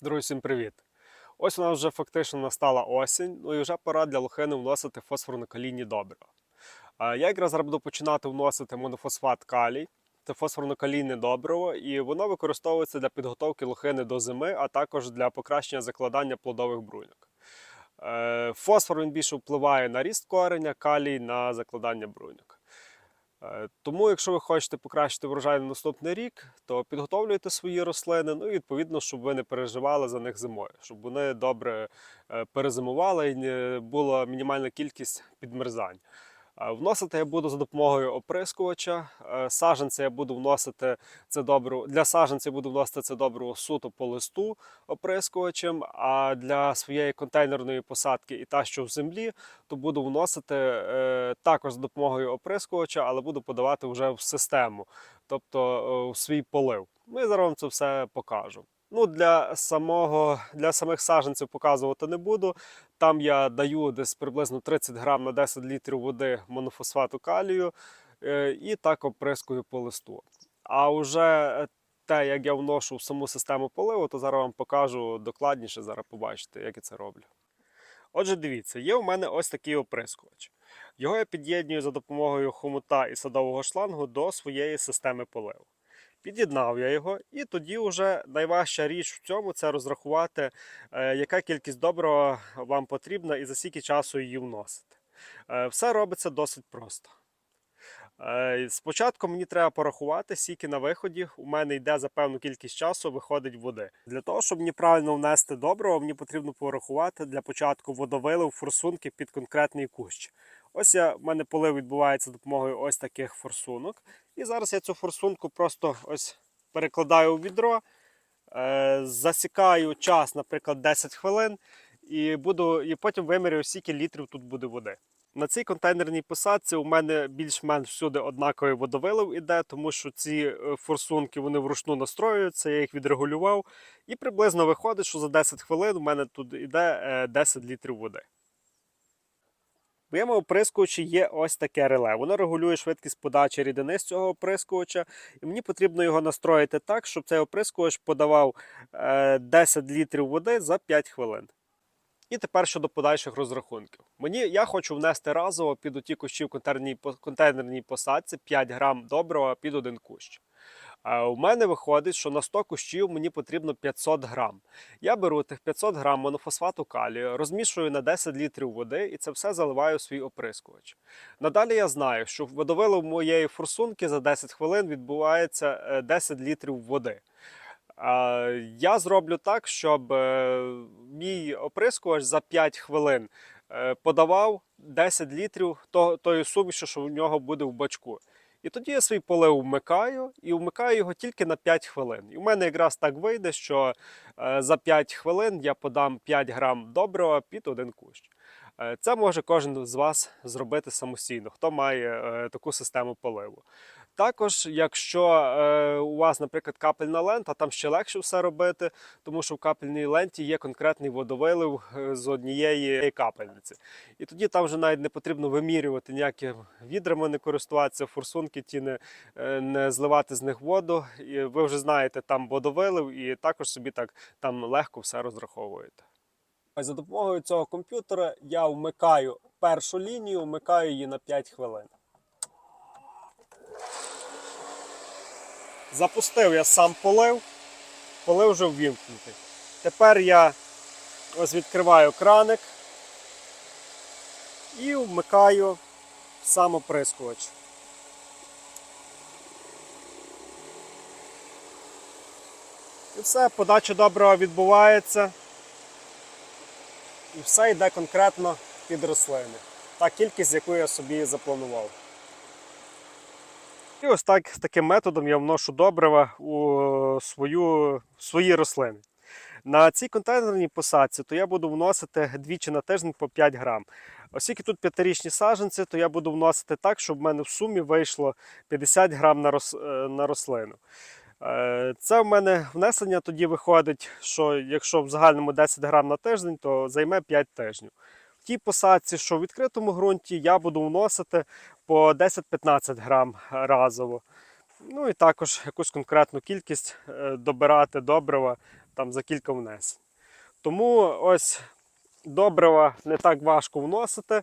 Друзі, всім привіт! Ось у нас вже фактично настала осінь, ну і вже пора для лохини вносити фосфорно-калійні добрива. Я якраз буду починати вносити монофосфат калій. Це фосфорно-калійне добриво, і воно використовується для підготовки лохини до зими, а також для покращення закладання плодових бруньок. Е, Фосфор він більше впливає на ріст кореня, калій на закладання бруньок. Е, Тому, якщо ви хочете покращити врожай на наступний рік, то підготовлюйте свої рослини, ну і відповідно, щоб ви не переживали за них зимою, щоб вони добре е, перезимували і була мінімальна кількість підмерзань. Е, Вносити я буду за допомогою оприскувача. Е, Саджанці я буду вносити це добре. Для саджанців буду вносити це добриво суто по листу оприскувачем. А для своєї контейнерної посадки і та, що в землі, то буду вносити е, також за допомогою оприскувача, але буду подавати вже в систему, тобто в свій полив. Ну і зараз вам це все покажу. Ну, для самого для самих саджанців показувати не буду. Там я даю десь приблизно 30 грам на 10 літрів води монофосфату калію е, і так оприскую по листу. А вже те, як я вношу в саму систему поливу, то зараз вам покажу докладніше, зараз побачите, як я це роблю. Отже, дивіться, є у мене ось такий оприскувач. Його я під'єднюю за допомогою хомута і садового шлангу до своєї системи поливу. Під'єднав я його, і тоді вже найважча річ в цьому це розрахувати, е, яка кількість добрива вам потрібна і за скільки часу її вносити. Е, Все робиться досить просто. Е, Спочатку мені треба порахувати, скільки на виході у мене йде за певну кількість часу виходить води. Для того, щоб мені правильно внести добриво, мені потрібно порахувати для початку водовилив форсунки під конкретний кущ. Ось я, в мене полив відбувається допомогою ось таких форсунок. І зараз я цю форсунку просто ось перекладаю у відро, е, засікаю час, наприклад, 10 хвилин, і, буду, і потім вимірюю, скільки літрів тут буде води. На цій контейнерній посадці у мене більш-менш всюди однаковий водовилив іде, тому що ці е, форсунки вони вручну настроюються, я їх відрегулював. І приблизно виходить, що за 10 хвилин у мене тут іде е, 10 літрів води. В моєму оприскувачі є ось таке реле. Воно регулює швидкість подачі рідини з цього оприскувача. І мені потрібно його настроїти так, щоб цей оприскувач подавав е, 10 літрів води за 5 хвилин. І тепер щодо подальших розрахунків. Мені я хочу внести разово під оті кущі в контейнерній посадці 5 грам добрива під один кущ. У мене виходить, що на 100 кущів мені потрібно 500 грам. Я беру тих 500 грам монофосфату калію, розмішую на 10 літрів води і це все заливаю в свій оприскувач. Надалі я знаю, що в водовилив моєї форсунки за 10 хвилин відбувається е, 10 літрів води. Я зроблю так, щоб е, мій оприскувач за 5 хвилин е, подавав 10 літрів тої суміші, що в нього буде в бачку. І тоді я свій полив вмикаю і вмикаю його тільки на 5 хвилин. І в мене якраз так вийде, що е, за 5 хвилин я подам 5 грам добрива під один кущ. Е, Це може кожен з вас зробити самостійно, хто має е, таку систему поливу. Також, якщо е, у вас, наприклад, капельна лента, там ще легше все робити, тому що в капельній ленті є конкретний водовилив е, з однієї капельниці. І тоді там вже навіть не потрібно вимірювати ніякі відрами, не користуватися, форсунки ті не, е, не зливати з них воду. І ви вже знаєте там водовилив, і також собі так там легко все розраховуєте. За допомогою цього комп'ютера я вмикаю першу лінію, вмикаю її на 5 хвилин. Запустив я сам полив, полив вже ввімкнутий. Тепер я ось відкриваю краник і вмикаю сам оприскувач. І все, подача доброго відбувається. І все йде конкретно під рослини. Та кількість, яку я собі запланував. І ось так, таким методом я вношу добрива у свою, свої рослини. На цій контейнерній посадці то я буду вносити двічі на тиждень по 5 грам. Оскільки тут п'ятирічні саджанці, то я буду вносити так, щоб в мене в сумі вийшло 50 грам на, рос, е, на рослину. Е, Це в мене внесення тоді виходить, що якщо в загальному 10 грам на тиждень, то займе 5 тижнів. Тій посадці, що в відкритому ґрунті, я буду вносити по 10-15 грам разово. Ну і також якусь конкретну кількість е, добирати добрива там за кілька внесень. Тому ось добрива не так важко вносити.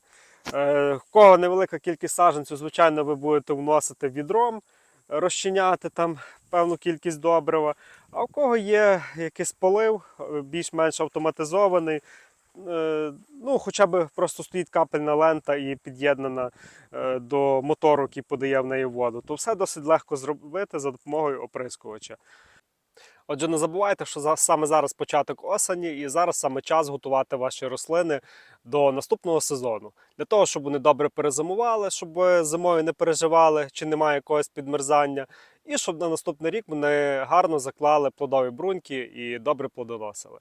Е, В кого невелика кількість саджанців, звичайно, ви будете вносити відром, розчиняти там певну кількість добрива. А в кого є якийсь полив, е, більш-менш автоматизований, е, ну, хоча б просто стоїть капельна лента і під'єднана е, до мотору, який подає в неї воду, то все досить легко зробити за допомогою оприскувача. Отже, не забувайте, що саме зараз початок осені, і зараз саме час готувати ваші рослини до наступного сезону. Для того, щоб вони добре перезимували, щоб зимою не переживали, чи немає якогось підмерзання, і щоб на наступний рік вони гарно заклали плодові бруньки і добре плодоносили.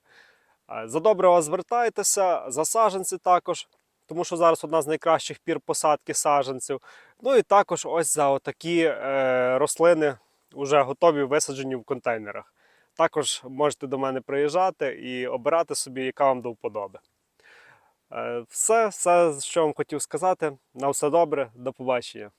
Е, За добрива звертайтеся, за саджанці також, тому що зараз одна з найкращих пір посадки саджанців. Ну і також ось за отакі е, рослини вже готові висаджені в контейнерах. Також можете до мене приїжджати і обирати собі, яка вам до вподоби. Е, Все, все, що вам хотів сказати. На все добре, до побачення.